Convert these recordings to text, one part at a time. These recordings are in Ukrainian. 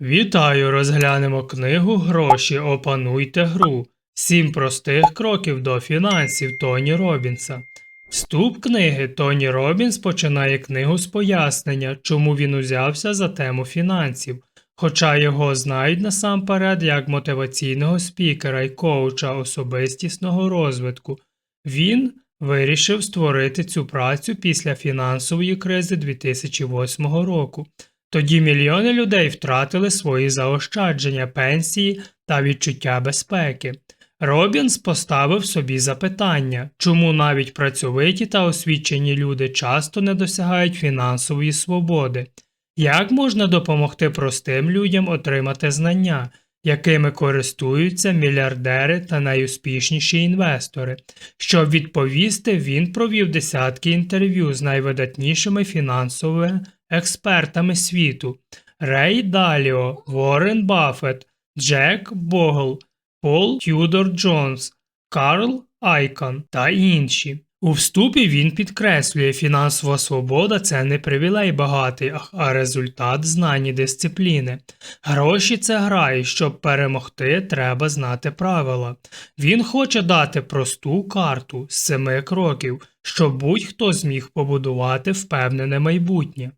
Вітаю, розглянемо книгу Гроші опануйте гру. Сім простих кроків до фінансів Тоні Робінса. Вступ книги Тоні Робінс починає книгу з пояснення, чому він узявся за тему фінансів, хоча його знають насамперед як мотиваційного спікера і коуча особистісного розвитку. Він вирішив створити цю працю після фінансової кризи 2008 року. Тоді мільйони людей втратили свої заощадження, пенсії та відчуття безпеки. Робінс поставив собі запитання, чому навіть працьовиті та освічені люди часто не досягають фінансової свободи. Як можна допомогти простим людям отримати знання, якими користуються мільярдери та найуспішніші інвестори? Щоб відповісти, він провів десятки інтерв'ю з найвидатнішими фінансовими експертами світу Рей Даліо, Уоррен Баффет, Джек Богл, Пол Тюдор Джонс, Карл Айкон та інші. У вступі він підкреслює, фінансова свобода це не привілей багатий, а результат знань і дисципліни. Гроші це гра, і щоб перемогти, треба знати правила. Він хоче дати просту карту з семи кроків, щоб будь-хто зміг побудувати впевнене майбутнє.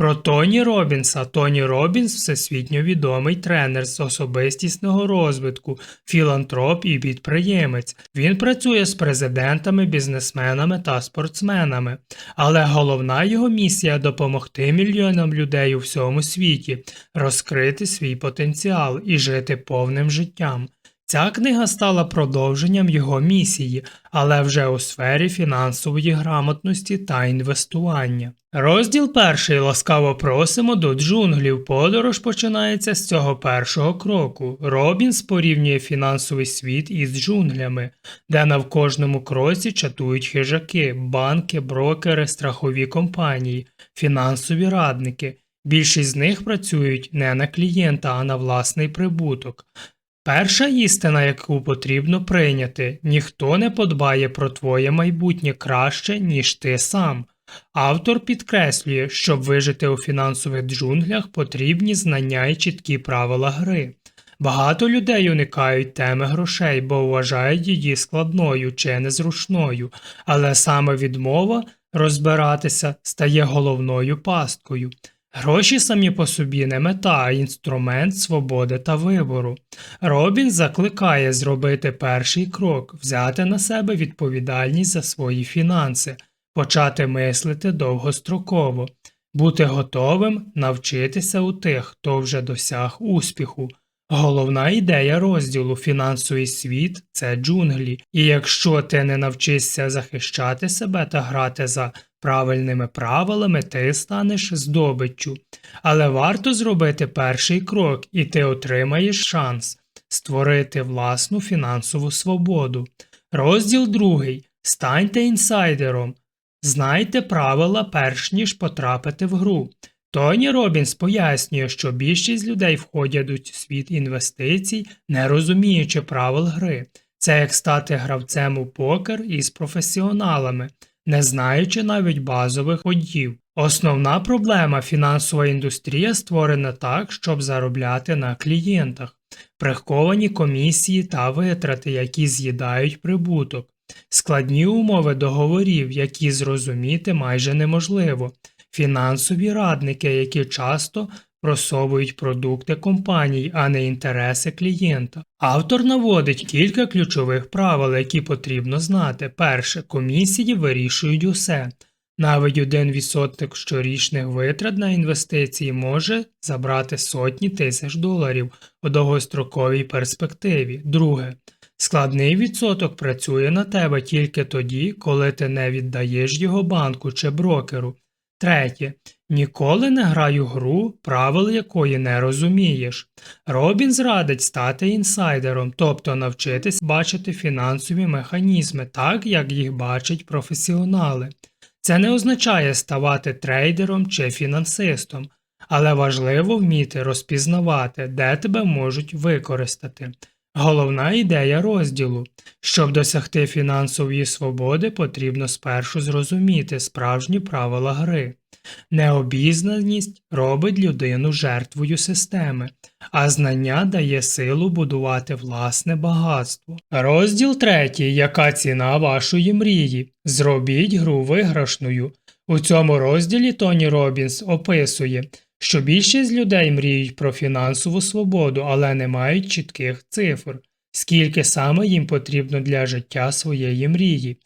Про Тоні Робінса. Тоні Робінс всесвітньо відомий тренер з особистісного розвитку, філантроп і підприємець. Він працює з президентами, бізнесменами та спортсменами. Але головна його місія допомогти мільйонам людей у всьому світі, розкрити свій потенціал і жити повним життям. Ця книга стала продовженням його місії, але вже у сфері фінансової грамотності та інвестування. Розділ перший ласкаво просимо до джунглів. Подорож починається з цього першого кроку. Робінс порівнює фінансовий світ із джунглями, де на кожному кроці чатують хижаки, банки, брокери, страхові компанії, фінансові радники. Більшість з них працюють не на клієнта, а на власний прибуток. Перша істина, яку потрібно прийняти, ніхто не подбає про твоє майбутнє краще, ніж ти сам. Автор підкреслює, щоб вижити у фінансових джунглях потрібні знання і чіткі правила гри. Багато людей уникають теми грошей, бо вважають її складною чи незручною, але саме відмова розбиратися стає головною пасткою. Гроші самі по собі не мета, а інструмент свободи та вибору. Робін закликає зробити перший крок, взяти на себе відповідальність за свої фінанси, почати мислити довгостроково, бути готовим навчитися у тих, хто вже досяг успіху. Головна ідея розділу фінансовий світ це джунглі, і якщо ти не навчишся захищати себе та грати за правильними правилами, ти станеш здобиччю. Але варто зробити перший крок, і ти отримаєш шанс створити власну фінансову свободу. Розділ другий. Станьте інсайдером. Знайте правила перш ніж потрапити в гру. Тоні Робінс пояснює, що більшість людей входять у світ інвестицій, не розуміючи правил гри. Це як стати гравцем у покер із професіоналами, не знаючи навіть базових ходів. Основна проблема фінансова індустрія створена так, щоб заробляти на клієнтах, приховані комісії та витрати, які з'їдають прибуток, складні умови договорів, які зрозуміти майже неможливо. Фінансові радники, які часто просовують продукти компаній, а не інтереси клієнта. Автор наводить кілька ключових правил, які потрібно знати. Перше, комісії вирішують усе. Навіть 1% щорічних витрат на інвестиції може забрати сотні тисяч доларів у довгостроковій перспективі. Друге, складний відсоток працює на тебе тільки тоді, коли ти не віддаєш його банку чи брокеру. Третє. Ніколи не граю гру, правил якої не розумієш. Робін зрадить стати інсайдером, тобто навчитись бачити фінансові механізми так, як їх бачать професіонали. Це не означає ставати трейдером чи фінансистом, але важливо вміти розпізнавати, де тебе можуть використати. Головна ідея розділу щоб досягти фінансової свободи, потрібно спершу зрозуміти справжні правила гри. Необізнаність робить людину жертвою системи, а знання дає силу будувати власне багатство. Розділ третій. Яка ціна вашої мрії? Зробіть гру виграшною. У цьому розділі Тоні Робінс описує, що більшість людей мріють про фінансову свободу, але не мають чітких цифр, скільки саме їм потрібно для життя своєї мрії.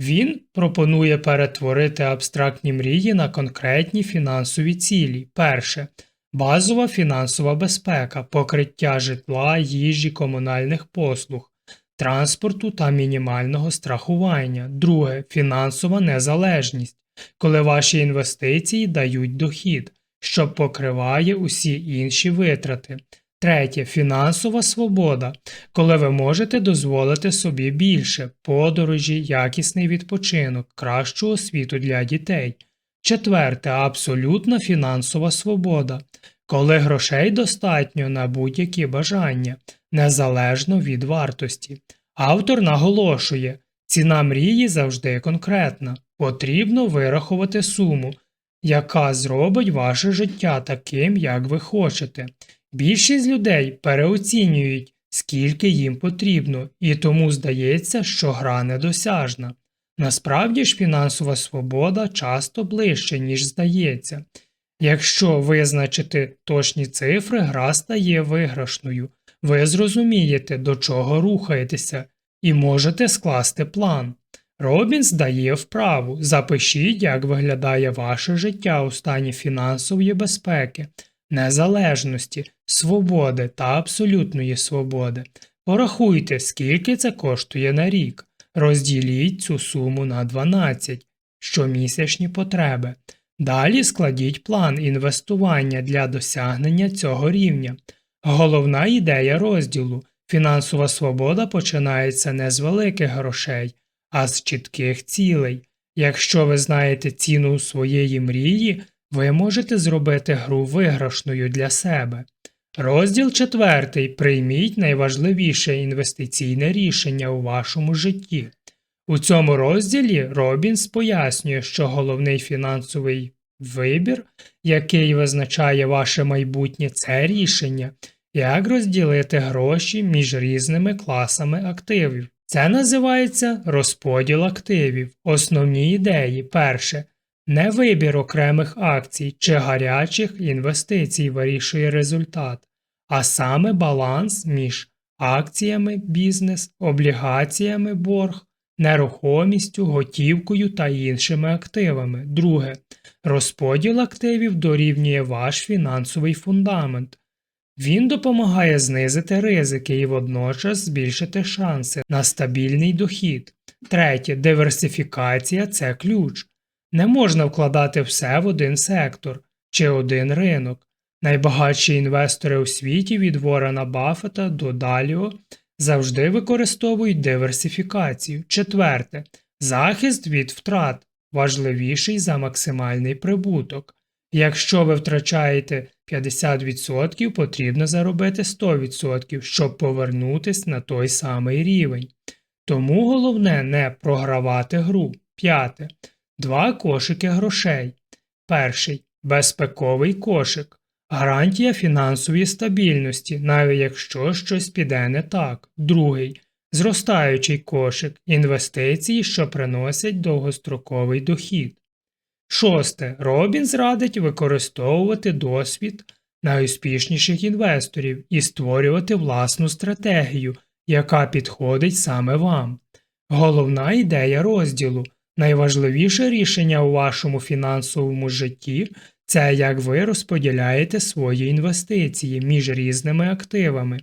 Він пропонує перетворити абстрактні мрії на конкретні фінансові цілі. Перше базова фінансова безпека, покриття житла, їжі, комунальних послуг, транспорту та мінімального страхування. Друге фінансова незалежність, коли ваші інвестиції дають дохід, що покриває усі інші витрати. Третє фінансова свобода, коли ви можете дозволити собі більше подорожі, якісний відпочинок, кращу освіту для дітей. Четверте абсолютна фінансова свобода, коли грошей достатньо на будь-які бажання, незалежно від вартості. Автор наголошує, ціна мрії завжди конкретна, потрібно вирахувати суму, яка зробить ваше життя таким, як ви хочете. Більшість людей переоцінюють, скільки їм потрібно, і тому здається, що гра недосяжна. Насправді ж фінансова свобода часто ближче, ніж здається. Якщо визначити точні цифри, гра стає виграшною. Ви зрозумієте, до чого рухаєтеся, і можете скласти план. Робінс дає вправу. Запишіть, як виглядає ваше життя у стані фінансової безпеки, незалежності, свободи та абсолютної свободи. Порахуйте, скільки це коштує на рік. Розділіть цю суму на 12 щомісячні потреби. Далі складіть план інвестування для досягнення цього рівня. Головна ідея розділу фінансова свобода починається не з великих грошей, а з чітких цілей. Якщо ви знаєте ціну своєї мрії, ви можете зробити гру виграшною для себе. Розділ четвертий. Прийміть найважливіше інвестиційне рішення у вашому житті. У цьому розділі Робінс пояснює, що головний фінансовий вибір, який визначає ваше майбутнє, це рішення, як розділити гроші між різними класами активів. Це називається розподіл активів. Основні ідеї. Перше. Не вибір окремих акцій чи гарячих інвестицій вирішує результат, а саме баланс між акціями бізнес, облігаціями борг, нерухомістю, готівкою та іншими активами. Друге. Розподіл активів дорівнює ваш фінансовий фундамент. Він допомагає знизити ризики і водночас збільшити шанси на стабільний дохід. Третє. Диверсифікація це ключ. Не можна вкладати все в один сектор чи один ринок. Найбагатші інвестори у світі від Ворена Баффета до Даліо завжди використовують диверсифікацію. Четверте. Захист від втрат важливіший за максимальний прибуток. Якщо ви втрачаєте 50%, потрібно заробити 100%, щоб повернутись на той самий рівень. Тому головне не програвати гру. П'яте. Два кошики грошей. Перший безпековий кошик. Гарантія фінансової стабільності, навіть якщо щось піде не так. Другий зростаючий кошик інвестиції, що приносять довгостроковий дохід. Шосте. Робінс радить використовувати досвід найуспішніших інвесторів і створювати власну стратегію, яка підходить саме вам. Головна ідея розділу найважливіше рішення у вашому фінансовому житті це як ви розподіляєте свої інвестиції між різними активами.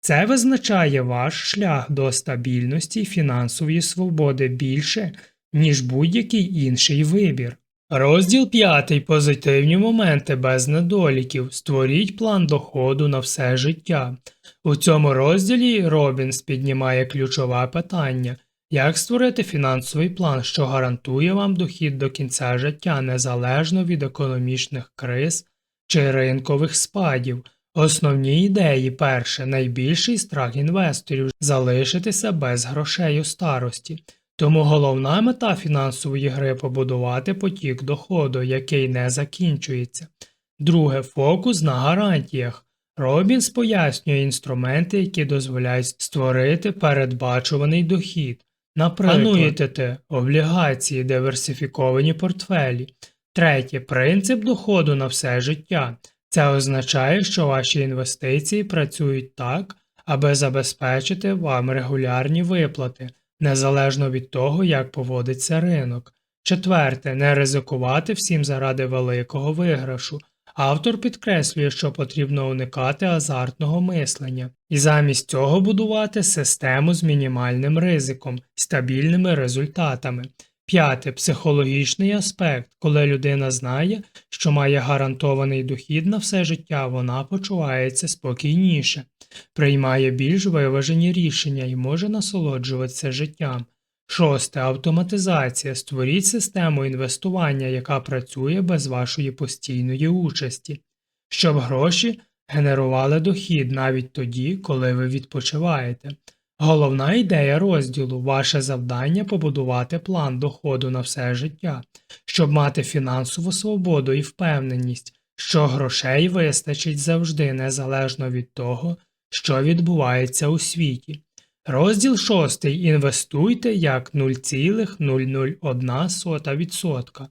Це визначає ваш шлях до стабільності і фінансової свободи більше, ніж будь-який інший вибір. Розділ 5. Позитивні моменти без недоліків. Створіть план доходу на все життя. У цьому розділі Робінс піднімає ключове питання як створити фінансовий план, що гарантує вам дохід до кінця життя незалежно від економічних криз чи ринкових спадів. Основні ідеї перше, найбільший страх інвесторів залишитися без грошей у старості. Тому головна мета фінансової гри побудувати потік доходу, який не закінчується. Друге фокус на гарантіях. Робінс пояснює інструменти, які дозволяють створити передбачуваний дохід. Наприклад, ануїтети, облігації, диверсифіковані портфелі. Третє принцип доходу на все життя. Це означає, що ваші інвестиції працюють так, аби забезпечити вам регулярні виплати, незалежно від того, як поводиться ринок. Четверте, не ризикувати всім заради великого виграшу. Автор підкреслює, що потрібно уникати азартного мислення і замість цього будувати систему з мінімальним ризиком, стабільними результатами. П'яте психологічний аспект, коли людина знає, що має гарантований дохід на все життя, вона почувається спокійніше, приймає більш виважені рішення і може насолоджуватися життям. Шосте автоматизація. Створіть систему інвестування, яка працює без вашої постійної участі, щоб гроші генерували дохід навіть тоді, коли ви відпочиваєте. Головна ідея розділу ваше завдання побудувати план доходу на все життя, щоб мати фінансову свободу і впевненість, що грошей вистачить завжди незалежно від того, що відбувається у світі. Розділ 6. Інвестуйте як 0,001%.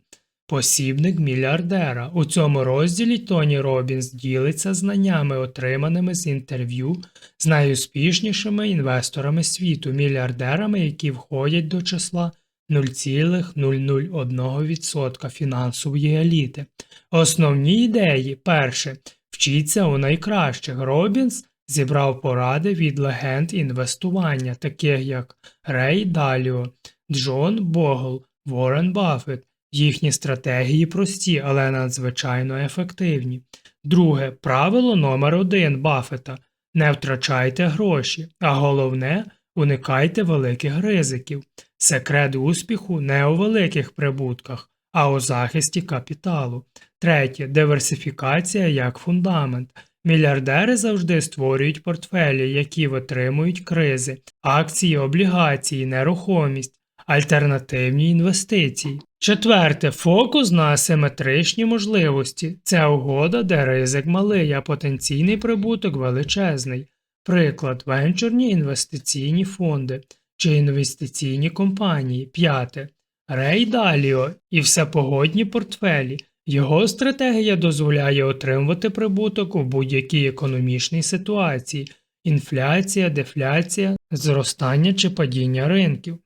Посібник мільярдера. У цьому розділі Тоні Робінс ділиться знаннями, отриманими з інтерв'ю з найуспішнішими інвесторами світу, мільярдерами, які входять до числа 0,001% фінансової еліти. Основні ідеї перше. Вчіться у найкращих. Робінс зібрав поради від легенд інвестування, таких як Рей Даліо, Джон Богл, Ворен Баффет. Їхні стратегії прості, але надзвичайно ефективні. Друге правило номер один Баффета – не втрачайте гроші, а головне уникайте великих ризиків. Секрет успіху не у великих прибутках, а у захисті капіталу. Третє диверсифікація як фундамент. Мільярдери завжди створюють портфелі, які витримують кризи, акції, облігації, нерухомість, альтернативні інвестиції. Четверте фокус на асиметричні можливості. Це угода, де ризик малий, а потенційний прибуток величезний. Приклад венчурні інвестиційні фонди чи інвестиційні компанії. П'яте. Рей Даліо і всепогодні портфелі. Його стратегія дозволяє отримувати прибуток у будь-якій економічній ситуації інфляція, дефляція, зростання чи падіння ринків.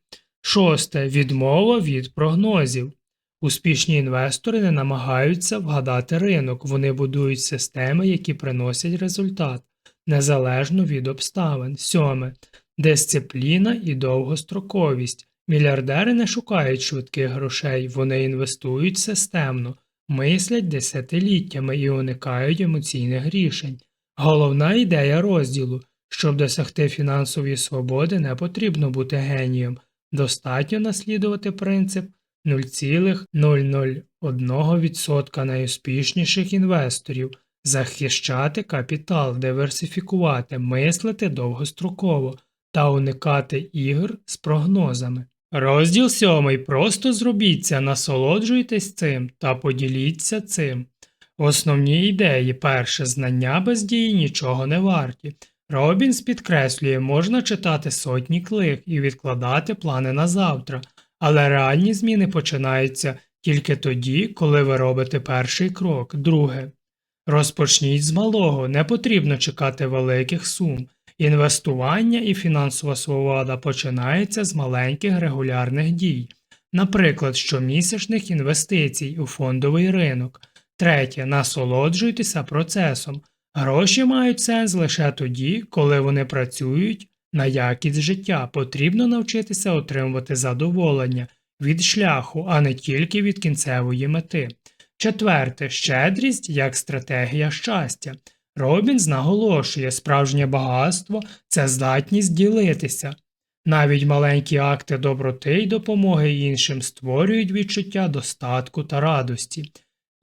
Шосте відмова від прогнозів. Успішні інвестори не намагаються вгадати ринок, вони будують системи, які приносять результат, незалежно від обставин. Сьоме дисципліна і довгостроковість. Мільярдери не шукають швидких грошей, вони інвестують системно, мислять десятиліттями і уникають емоційних рішень. Головна ідея розділу щоб досягти фінансової свободи, не потрібно бути генієм. Достатньо наслідувати принцип 0,001% найуспішніших інвесторів, захищати капітал, диверсифікувати, мислити довгостроково та уникати ігр з прогнозами. Розділ 7. Просто зробіться, насолоджуйтесь цим та поділіться цим. Основні ідеї перше знання без дії нічого не варті. Робінс підкреслює, можна читати сотні книг і відкладати плани на завтра, але реальні зміни починаються тільки тоді, коли ви робите перший крок. Друге. Розпочніть з малого, не потрібно чекати великих сум. Інвестування і фінансова свобода починається з маленьких регулярних дій, наприклад, щомісячних інвестицій у фондовий ринок. Третє. Насолоджуйтеся процесом. Гроші мають сенс лише тоді, коли вони працюють на якість життя. Потрібно навчитися отримувати задоволення від шляху, а не тільки від кінцевої мети. Четверте щедрість як стратегія щастя. Робінс наголошує, справжнє багатство це здатність ділитися. Навіть маленькі акти доброти й допомоги іншим створюють відчуття достатку та радості.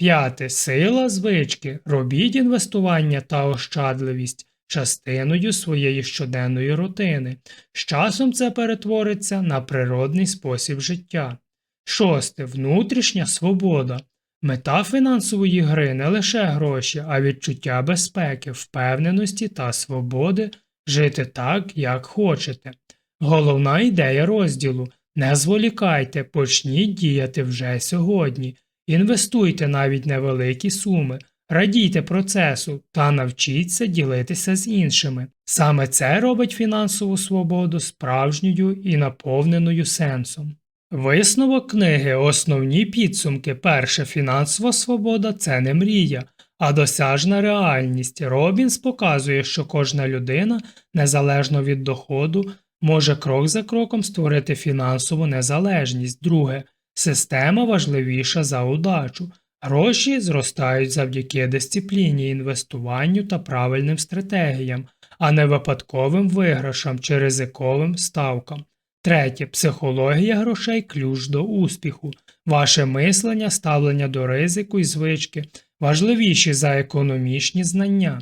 П'яте сила звички. Робіть інвестування та ощадливість частиною своєї щоденної рутини. З часом це перетвориться на природний спосіб життя. Шосте. Внутрішня свобода. Мета фінансової гри не лише гроші, а відчуття безпеки, впевненості та свободи жити так, як хочете. Головна ідея розділу не зволікайте, почніть діяти вже сьогодні. Інвестуйте навіть невеликі суми, радійте процесу та навчіться ділитися з іншими. Саме це робить фінансову свободу справжньою і наповненою сенсом. Висновок книги Основні підсумки. Перше фінансова свобода це не мрія, а досяжна реальність. Робінс показує, що кожна людина, незалежно від доходу, може крок за кроком створити фінансову незалежність. Друге, система важливіша за удачу. Гроші зростають завдяки дисципліні, інвестуванню та правильним стратегіям, а не випадковим виграшам чи ризиковим ставкам. Третє. Психологія грошей ключ до успіху. Ваше мислення, ставлення до ризику і звички важливіші за економічні знання.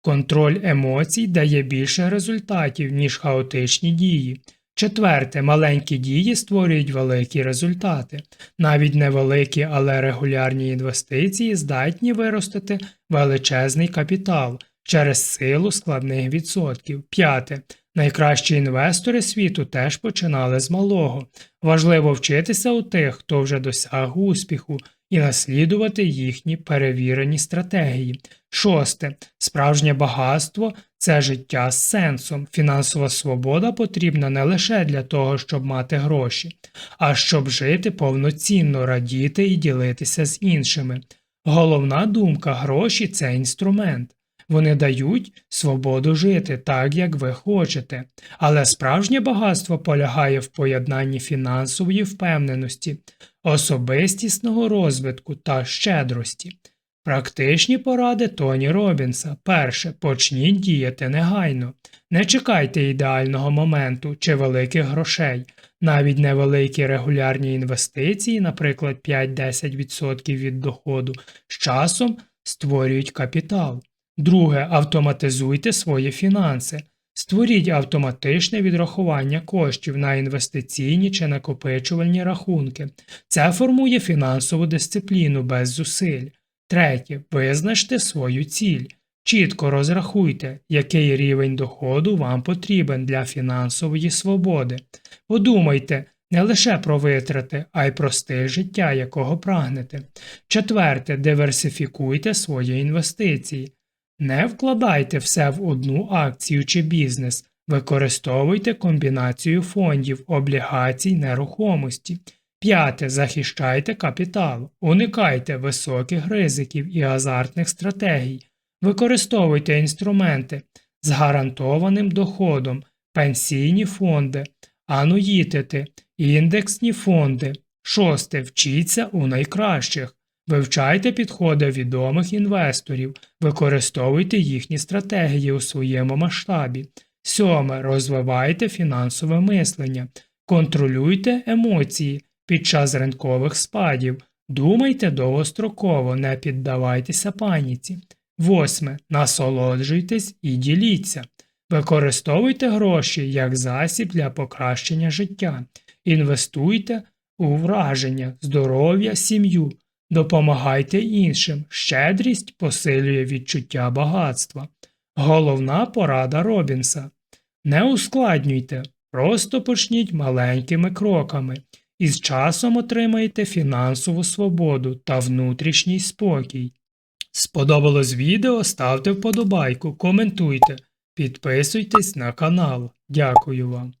Контроль емоцій дає більше результатів, ніж хаотичні дії. Четверте, маленькі дії створюють великі результати. Навіть невеликі, але регулярні інвестиції здатні виростити величезний капітал через силу складних відсотків. П'яте. Найкращі інвестори світу теж починали з малого. Важливо вчитися у тих, хто вже досяг успіху, і наслідувати їхні перевірені стратегії. Шосте. Справжнє багатство це життя з сенсом. Фінансова свобода потрібна не лише для того, щоб мати гроші, а щоб жити повноцінно, радіти і ділитися з іншими. Головна думка гроші це інструмент. Вони дають свободу жити так, як ви хочете, але справжнє багатство полягає в поєднанні фінансової впевненості, особистісного розвитку та щедрості. Практичні поради Тоні Робінса. Перше. Почніть діяти негайно. Не чекайте ідеального моменту чи великих грошей. Навіть невеликі регулярні інвестиції, наприклад 5-10% від доходу, з часом створюють капітал. Друге, автоматизуйте свої фінанси. Створіть автоматичне відрахування коштів на інвестиційні чи накопичувальні рахунки. Це формує фінансову дисципліну без зусиль. Третє. Визначте свою ціль. Чітко розрахуйте, який рівень доходу вам потрібен для фінансової свободи. Подумайте не лише про витрати, а й про стиль життя, якого прагнете. Четверте. Диверсифікуйте свої інвестиції. Не вкладайте все в одну акцію чи бізнес, використовуйте комбінацію фондів, облігацій, нерухомості. П'яте. Захищайте капітал, уникайте високих ризиків і азартних стратегій, використовуйте інструменти з гарантованим доходом, пенсійні фонди, ануїтети, індексні фонди. Шосте. Вчіться у найкращих. Вивчайте підходи відомих інвесторів, використовуйте їхні стратегії у своєму масштабі. Сьоме. Розвивайте фінансове мислення, контролюйте емоції під час ринкових спадів, думайте довгостроково, не піддавайтеся паніці. Восьме. Насолоджуйтесь і діліться. Використовуйте гроші як засіб для покращення життя, інвестуйте у враження, здоров'я, сім'ю. Допомагайте іншим, щедрість посилює відчуття багатства. Головна порада Робінса. Не ускладнюйте, просто почніть маленькими кроками і з часом отримаєте фінансову свободу та внутрішній спокій. Сподобалось відео? Ставте вподобайку, коментуйте, підписуйтесь на канал. Дякую вам.